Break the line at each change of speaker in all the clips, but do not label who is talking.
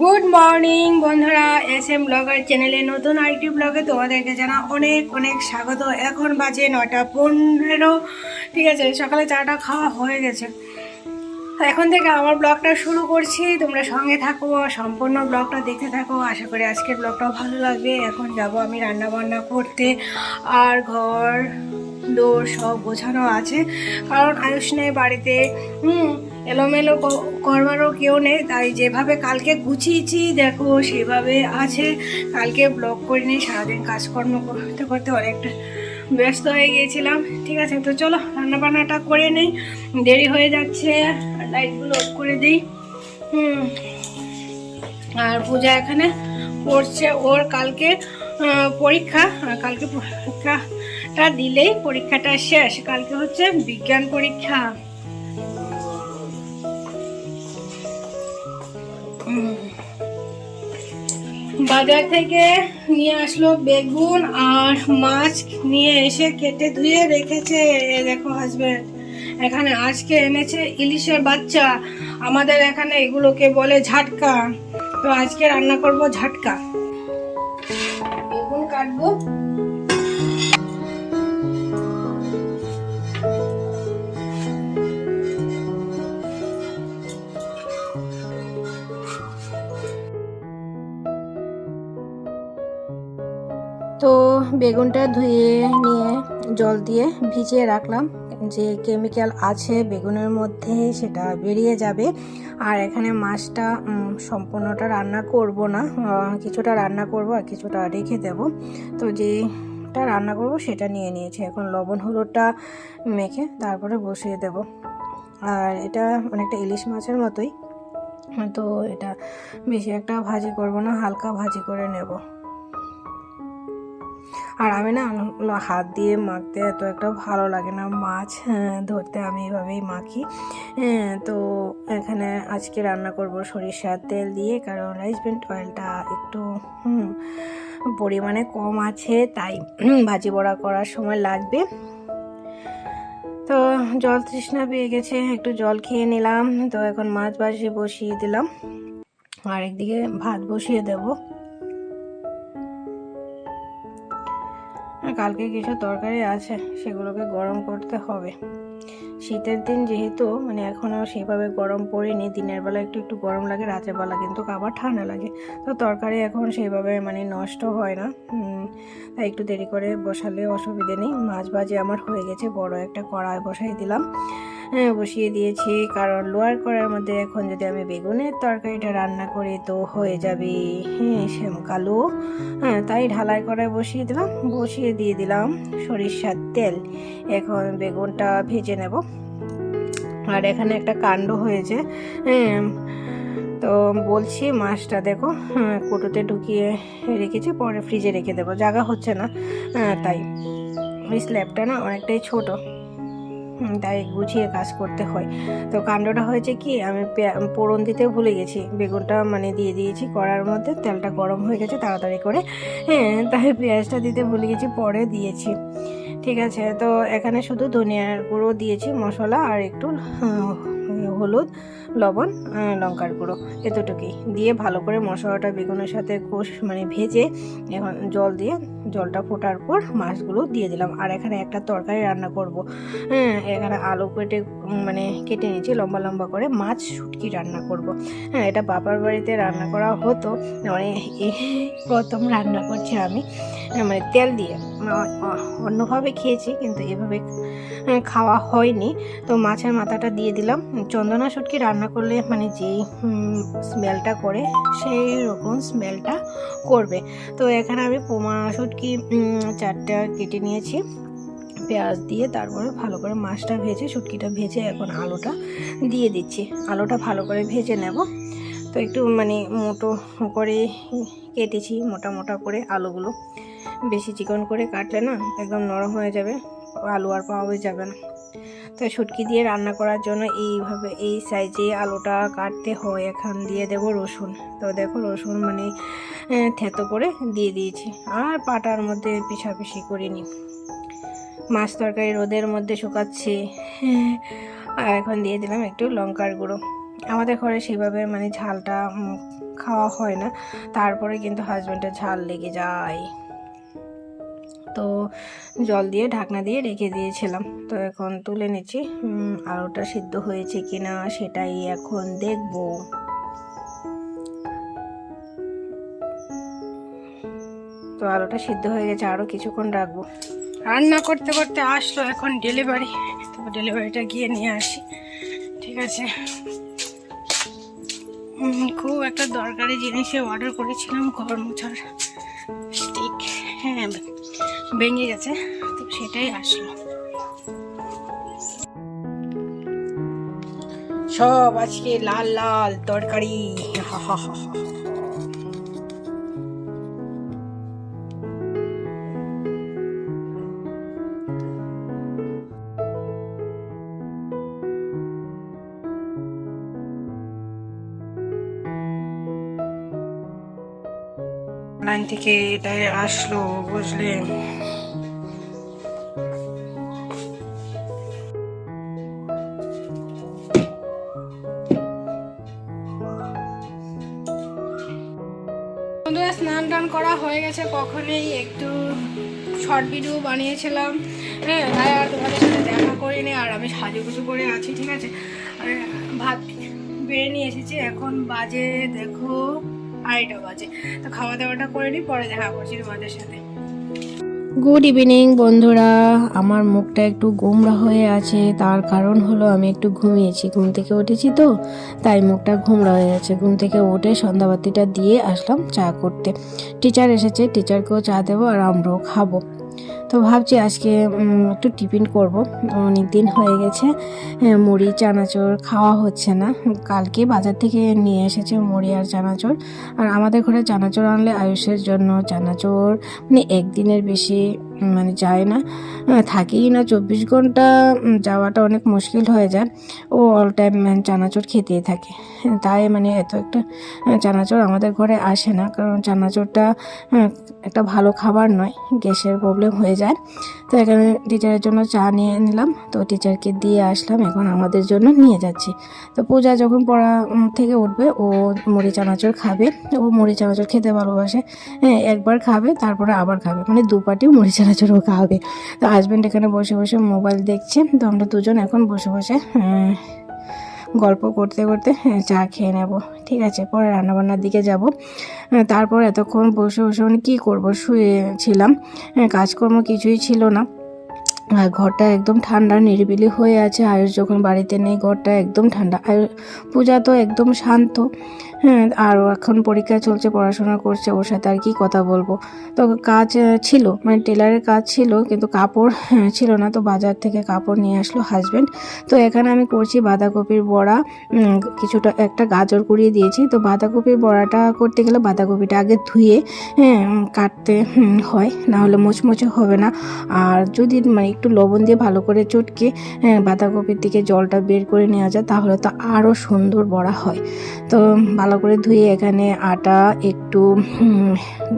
Good morning বন্ধুরা S M blogger চ্যানেলে নতুন আরেকটি ব্লগে তোমাদেরকে জানা অনেক অনেক স্বাগত। এখন বাজে নটা পনেরো, ঠিক আছে? সকালে চাটা খাওয়া হয়ে গেছে। এখন থেকে আমার ব্লগটা শুরু করছি। তোমরা সঙ্গে থাকো, সম্পূর্ণ ব্লগটা দেখতে থাকো। আশা করি আজকের ব্লগটাও ভালো লাগবে। এখন যাব আমি রান্না বান্না করতে। আর ঘর দৌড় সব গোছানো আছে। কারণ আয়ুষ নেই বাড়িতে। হুম এলোমেলো করবারও কেউ নেই, তাই যেভাবে কালকে গুছিয়েছি, দেখো সেভাবে আছে। কালকে ব্লগ করিনি, সারাদিন কাজকর্ম করতে করতে অনেকটা ব্যস্ত হয়ে গিয়েছিলাম। ঠিক আছে, তো চলো রান্না বান্নাটা করে নেই। দেরি হয়ে যাচ্ছে লাইটগুলো অফ করে দিই। হুম। আর পূজা এখানে পড়ছে ওর কালকে পরীক্ষা। কালকে পরীক্ষাটা দিলেই পরীক্ষাটা শেষ। কালকে হচ্ছে বিজ্ঞান পরীক্ষা। বাজার থেকে নিয়ে আসলো বেগুন আর মাছ নিয়ে এসে কেটে ধুয়ে রেখেছে দেখো হাজবেন্ড এখানে আজকে এনেছে ইলিশের বাচ্চা। আমাদের এখানে এগুলোকে বলে ঝাটকা। তো আজকে রান্না করব ঝাটকা। বেগুন কাটবো। তো বেগুনটা ধুয়ে নিয়ে জল দিয়ে ভিজিয়ে রাখলাম। যে কেমিক্যাল আছে বেগুনের মধ্যে সেটা বেরিয়ে যাবে। আর এখানে মাছটা সম্পূর্ণটা রান্না করব না। কিছুটা রান্না করব আর কিছুটা রেখে দেব। তো যেটা রান্না করব সেটা নিয়ে নিয়েছি। এখন লবণ, হলুদটা মেখে তারপরে বসিয়ে দেব। আর এটা অনেকটা ইলিশ মাছের মতোই। তো এটা বেশি একটা ভাজি করব না, হালকা ভাজি করে নেব। আর আমি না ল- হাত দিয়ে মাখতে এত একটা ভালো লাগে না। মাছ হ্যাঁ, ধরতে আমি এভাবেই মাখি। হ্যাঁ, তো এখানে আজকে রান্না করব সরিষার তেল দিয়ে কারণ রাইস ব্রেন্ড অয়েলটা একটু পরিমাণে কম আছে তাই ভাজি বড়া করার সময় লাগবে। তো জল তৃষ্ণা পেয়ে গেছে একটু জল খেয়ে নিলাম। তো এখন মাছ বাসি বসিয়ে দিলাম। আর একদিকে ভাত বসিয়ে দেবো। কালকে কিছু তরকারি আছে, সেগুলোকে গরম করতে হবে। শীতের দিন যেহেতু মানে এখনও সেইভাবে গরম পড়েনি, দিনের বেলা একটু একটু গরম লাগে, রাতের বেলা কিন্তু আবার ঠান্ডা লাগে। তো তরকারি এখন সেইভাবে মানে নষ্ট হয় না তাই একটু দেরি করে বসালে অসুবিধে নেই। মাছ ভাজি আমার হয়ে গেছে, বড় একটা কড়াই বসাই দিলাম। বসিয়ে দিয়েছি। কারণ লোয়ার কড়াইয়ের মধ্যে এখন যদি আমি বেগুনের তরকারিটা রান্না করি তো হয়ে যাবে। হ্যাঁ শ্যাম কালো। হ্যাঁ তাই ঢালাই করায় বসিয়ে দিলাম। বসিয়ে দিয়ে দিলাম সরিষার তেল। এখন বেগুনটা ভেজে নেব। আর এখানে একটা কাণ্ড হয়েছে। হ্যাঁ তো বলছি মাছটা দেখো হ্যাঁ, কৌটোতে ঢুকিয়ে রেখেছি পরে ফ্রিজে রেখে দেবো। জায়গা হচ্ছে না। হ্যাঁ, তাই। ওই স্ল্যাবটা না অনেকটাই ছোট। তাই গুছিয়ে কাজ করতে হয়। তো কাণ্ডটা হয়েছে কি, আমি ফোড়ন দিতে ভুলে গেছি। বেগুনটা মানে দিয়ে দিয়েছি কড়ার মধ্যে, তেলটা গরম হয়ে গেছে তাড়াতাড়ি করে। হ্যাঁ তাই পেঁয়াজটা দিতে ভুলে গেছি, পরে দিয়েছি। ঠিক আছে, তো এখানে শুধু ধনিয়ার গুঁড়ো দিয়েছি, মশলা আর একটু হলুদ, লবণ লঙ্কার গুঁড়ো, এতটুকুই। দিয়ে ভালো করে মশলাটা বেগুনের সাথে কষ মানে ভেজে, এখন জল দিয়ে জলটা ফোটার পর মাছগুলো দিয়ে দিলাম। আর এখানে একটা তরকারি রান্না করব। হ্যাঁ এখানে আলু কেটে মানে কেটে নিয়েছি, লম্বা লম্বা করে মাছ শুটকি রান্না করব। হ্যাঁ এটা বাবার বাড়িতে রান্না করা হতো। মানে প্রথম রান্না করছি আমি মানে তেল দিয়ে। অন্যভাবে খেয়েছি, কিন্তু এভাবে খাওয়া হয়নি। তো মাছের মাথাটা দিয়ে দিলাম। চন্দনা শুটকি রান্না করলে মানে যেই স্মেলটা করে, সেই রকম স্মেলটা করবে। তো এখানে আমি পোমা শুটকি চারটা কেটে নিয়েছি। পেঁয়াজ দিয়ে তারপরে ভালো করে মাছটা ভেজে, শুটকিটা ভেজে এখন আলুটা দিয়ে দিচ্ছি। আলুটা ভালো করে ভেজে নেব। তো একটু মানে মোটো করে কেটেছি, মোটা মোটা করে আলুগুলো। বেশি চিকন করে কাটলে না একদম নরম হয়ে যাবে, আলু আর পাওয়া যাবে না। তো শুটকি দিয়ে রান্না করার জন্য এইভাবে এই সাইজে আলুটা কাটতে হয়। এখন দিয়ে দেব রসুন। তো দেখো রসুন মানে থেতো করে দিয়ে দিয়েছি। আর পাটার মধ্যে পিছাপিছি করিনি। মাছ তরকারি রোদের মধ্যে শুকাচ্ছি। আর এখন দিয়ে দিলাম একটু লঙ্কার গুঁড়ো। আমাদের ঘরে সেভাবে মানে ঝালটা খাওয়া হয় না। তারপরে কিন্তু হাজব্যান্ডের ঝাল লেগে যায়। তো জল দিয়ে ঢাকনা দিয়ে রেখে দিয়েছিলাম। তো এখন তুলে নিচ্ছি। আলুটা সিদ্ধ হয়েছে কিনা সেটাই এখন দেখব। তো আলুটা সিদ্ধ হয়ে গেছে আরও কিছুক্ষণ রাখব। রান্না করতে করতে আসলো এখন ডেলিভারি। তো ডেলিভারিটা গিয়ে নিয়ে আসি। ঠিক আছে। খুব একটা দরকারি জিনিসে অর্ডার করেছিলাম, ঘর মোছার স্টিক হ্যাঁ ভেঙে গেছে তো সেটাই আসলো। সব আজকে লাল লাল তরকারি হা হা হা হা লাইন থেকে এটাই আসলো, বুঝলেন? স্নান টান করা হয়ে গেছে কখনই। একটু শর্ট ভিডিও বানিয়েছিলাম। হ্যাঁ তাই আর তোমাদের সাথে দেখা করিনি, আর আমি সাজুগুজু করে আছি, ঠিক আছে? আর ভাত বেড়ে নিয়ে এসেছি। এখন বাজে, দেখো আড়াইটা বাজে। তো খাওয়া দাওয়াটা করে নিই পরে দেখা করছি তোমাদের সাথে। গুড ইভিনিং বন্ধুরা। আমার মুখটা একটু গোমরা হয়ে আছে, তার কারণ হলো আমি একটু ঘুমিয়েছি। ঘুম থেকে উঠেছি তো, তাই মুখটা ঘুমরা হয়ে আছে। ঘুম থেকে উঠে সন্ধ্যাবাতিটা দিয়ে আসলাম চা করতে। টিচার এসেছে, টিচারকেও চা দেবো আর আমরাও খাব। তো ভাবছি আজকে একটু টিফিন করব। অনেক দিন হয়ে গেছে হ্যাঁ, মুড়ি চানাচুর খাওয়া হচ্ছে না। কালকে বাজার থেকে নিয়ে এসেছে মুড়ি আর চানাচুর। আর আমাদের ঘরে চানাচুর আনলে আয়ুষের জন্য চানাচুর মানে একদিনের বেশি মানে যায় না। আহ, থাকেই না। চব্বিশ ঘণ্টা যাওয়াটা অনেক মুশকিল হয়ে যায়। ও অল টাইম চানাচুর খেতেই থাকে। তাই মানে এত একটা আহ, চানাচুর আমাদের ঘরে আসে না। কারণ চানাচুরটা একটা ভালো খাবার নয়। গ্যাসের প্রবলেম হয়ে যায়। তো এখানে টিচারের জন্য চা নিয়ে নিলাম। তো টিচারকে দিয়ে আসলাম। এখন আমাদের জন্য নিয়ে যাচ্ছি। তো পূজা যখন পড়া থেকে উঠবে ও মুড়ি চানাচুর খাবে। ও মুড়ি চানাচুর খেতে ভালোবাসে। হ্যাঁ একবার খাবে তারপরে আবার খাবে। মানে দু পাটিও মুড়ি চানাচুরও হবে। তো হাজব্যান্ড এখানে বসে বসে মোবাইল দেখছে। তো আমরা দুজন এখন বসে বসে গল্প করতে করতে হ্যাঁ, চা খেয়ে নেব। ঠিক আছে পরে রান্নাবান্নার দিকে যাব। তারপর এতক্ষণ বসে বসে মানে কী করব? শুয়েছিলাম। হ্যাঁ, কাজকর্ম কিছুই ছিল না। আর ঘরটা একদম ঠান্ডা নিরিবিলি হয়ে আছে। আয়ুষ যখন বাড়িতে নেই ঘরটা একদম ঠান্ডা। আর পূজা তো একদম শান্ত। হ্যাঁ আর এখন পরীক্ষা চলছে পড়াশোনা করছে ওর সাথে আর কি কথা বলব। তো কাজ ছিল মানে টেলারের কাজ ছিল কিন্তু কাপড় হ্যাঁ, ছিল না তো বাজার থেকে কাপড় নিয়ে আসলো হাজব্যান্ড তো এখানে আমি করছি বাঁধাকপির বড়া কিছুটা একটা গাজর কুড়িয়ে দিয়েছি। তো বাঁধাকপির বড়াটা করতে গেলে বাঁধাকপিটা আগে ধুয়ে হ্যাঁ কাটতে হয় না হলে মোচমোচে হবে না। আর যদি মানে একটু লবণ দিয়ে ভালো করে চটকে হ্যাঁ, বাঁধাকপির দিকে জলটা বের করে নেওয়া যায় তাহলে তো আরও সুন্দর বড়া হয়। তো ভালো করে ধুয়ে এখানে আটা, একটু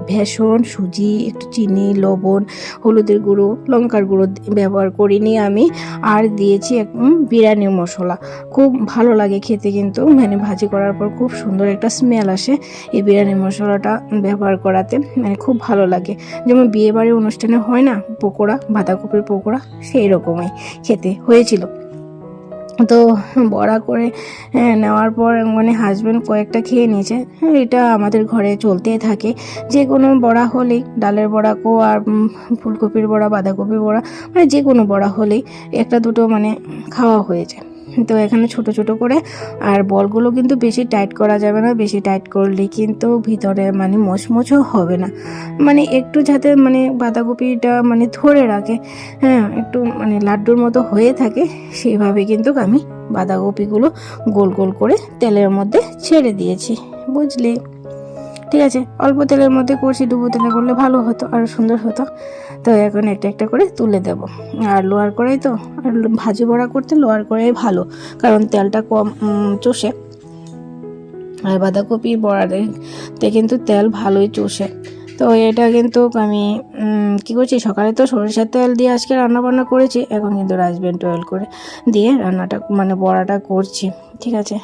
বেসন সুজি, একটু চিনি, লবণ, হলুদের গুঁড়ো, লঙ্কার গুঁড়ো ব্যবহার করিনি আমি। আর দিয়েছি বিরিয়ানি মশলা। খুব ভালো লাগে খেতে কিন্তু। মানে ভাজি করার পর খুব সুন্দর একটা স্মেল আসে এই বিরিয়ানি মশলাটা ব্যবহার করাতে। মানে খুব ভালো লাগে। যেমন বিয়ে বাড়ির অনুষ্ঠানে হয় না, পকোড়া, বাঁধাকপির পকোড়া সেই রকমই খেতে হয়েছিল। তো বড়া করে হ্যাঁ, নেওয়ার পর মানে হাজব্যান্ড কয়েকটা খেয়ে নিয়েছে। হ্যাঁ, এটা আমাদের ঘরে চলতেই থাকে। যে কোনো বড়া হলেই ডালের বড়া কো আর ফুলকপির বড়া বাঁধাকপির বড়া মানে যে কোনো বড়া হলেই একটা দুটো মানে খাওয়া হয়ে যায়। তো এখানে ছোট ছোট করে। আর বলগুলো কিন্তু বেশি টাইট করা যাবে না, বেশি টাইট করলে কিন্তু ভিতরে মানে মোচমোচও হবে না। মানে একটু যাতে মানে বাঁধাকপিটা মানে ধরে রাখে। হ্যাঁ একটু মানে লাড্ডুর মতো হয়ে থাকে, সেইভাবে কিন্তু আমি বাঁধাকপিগুলো গোল গোল করে তেলের মধ্যে ছেড়ে দিয়েছি। বুঝলি? ঠিক আছে, অল্প তেলের মধ্যে করছি ডুবো তেলে করলে ভালো হতো, আর সুন্দর হতো। তো এখন একটা একটা করে তুলে দেব। আর লোয়ার করেই তো, আর ভাজি বড়া করতে লোয়ার করেই ভালো, কারণ তেলটা কম চষে। আর বাঁধাকপি বড়াতে কিন্তু তেল ভালোই চষে। তো এটা কিন্তু আমি কি করছি, সকালে তো সরিষার তেল দিয়ে আজকে রান্না বান্না করেছি, এখন কিন্তু রাজবেন্ড অয়েল করে দিয়ে রান্নাটা মানে বড়াটা করছি, ঠিক আছে?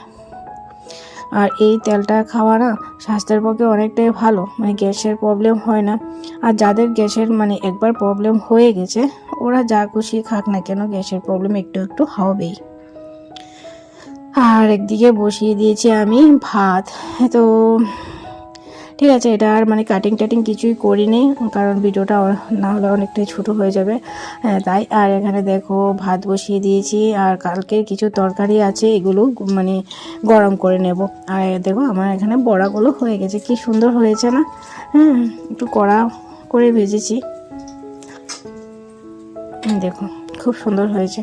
আর এই তেলটা খাওয়া না স্বাস্থ্যের পক্ষে অনেকটাই ভালো মানে গ্যাসের প্রবলেম হয় না। আর যাদের গ্যাসের মানে একবার প্রবলেম হয়ে গেছে, ওরা যা খুশি খাক না কেন গ্যাসের প্রবলেম একটু একটু হবেই। আর একদিকে বসিয়ে দিয়েছি আমি ভাত। তো ঠিক আছে এটা আর মানে কাটিং টাটিং কিছুই করিনি কারণ ভিডিওটা না হলে অনেকটাই ছোট হয়ে যাবে। হ্যাঁ, তাই আর এখানে দেখো ভাত বসিয়ে দিয়েছি আর কালকের কিছু তরকারি আছে এগুলো মানে গরম করে নেব। আর দেখো আমার এখানে বড়াগুলো হয়ে গেছে কি সুন্দর হয়েছে না? হ্যাঁ একটু কড়া করে ভেজেছি। দেখো খুব সুন্দর হয়েছে।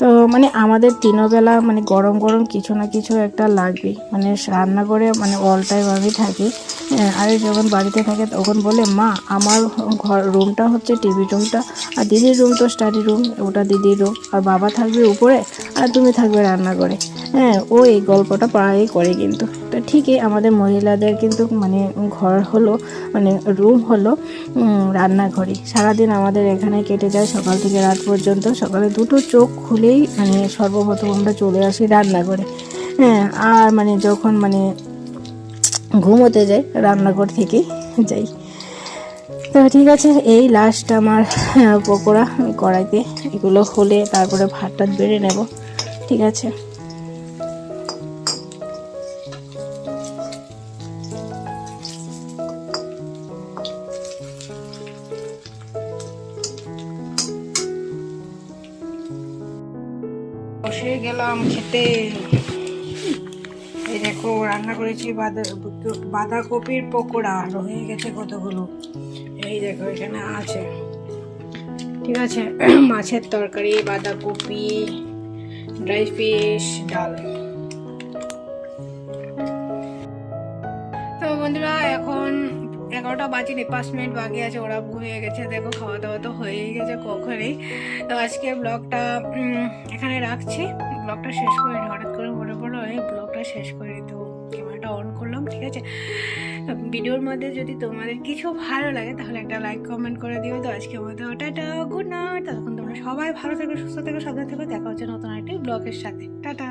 তো মানে আমাদের তিনবেলা মানে গরম গরম কিছু না কিছু একটা লাগবে মানে রান্না করে মানে অল টাইম আমি থাকি। আরে যখন বাড়িতে থাকে তখন বলে, মা, আমার ঘর রুমটা হচ্ছে টিভি রুমটা আর দিদির রুম তো স্টাডি রুম ওটা দিদির রুম আর বাবা থাকবে উপরে, আর তুমি থাকবে রান্না করে হ্যাঁ ও এই গল্পটা প্রায়ই করে কিন্তু। তো ঠিকই আমাদের মহিলাদের কিন্তু মানে ঘর হলো মানে রুম হলো রান্নাঘরই। সারাদিন আমাদের এখানে কেটে যায়, সকাল থেকে রাত পর্যন্ত। সকালে দুটো চোখ খুলেই মানে সর্বপ্রথম আমরা চলে আসি রান্নাঘরে। হ্যাঁ আর মানে যখন মানে ঘুমোতে যাই, রান্নাঘর থেকেই যাই। তো ঠিক আছে, এই লাস্ট আমার পকোড়া কড়াইতে। এগুলো হলে তারপরে ভাতটা বেড়ে নেব। ঠিক আছে। বসে গেলাম খেতে। এই দেখো, রান্না করেছি বাঁধা, বাঁধাকপির পকোড়া রয়ে গেছে কতগুলো। এই দেখো, এখানে আছে। ঠিক আছে, মাছের তরকারি, বাঁধাকপি, ড্রাই ফিশ, ডাল। তো বন্ধুরা, এখন এগারোটা বাজেনি, পাঁচ মিনিট বাকি আছে, ওরা ঘুমিয়ে গেছে। দেখো খাওয়া দাওয়া তো হয়েই গেছে কখনই। তো আজকে ব্লগটা এখানে রাখছি। ব্লগটা শেষ করে শেষ করে। তো ক্যামেরাটা অন করলাম, ঠিক আছে? ভিডিওর মধ্যে যদি তোমাদের কিছু ভালো লাগে, তাহলে একটা লাইক কমেন্ট করে দিও। তো আজকে মধ্যে টাটা গুড নাইট ততক্ষণ তোমরা সবাই ভালো থেকো, সুস্থ থেকো, সাবধান থেকো। দেখা হচ্ছে নতুন একটি ব্লগের সাথে। টাটা।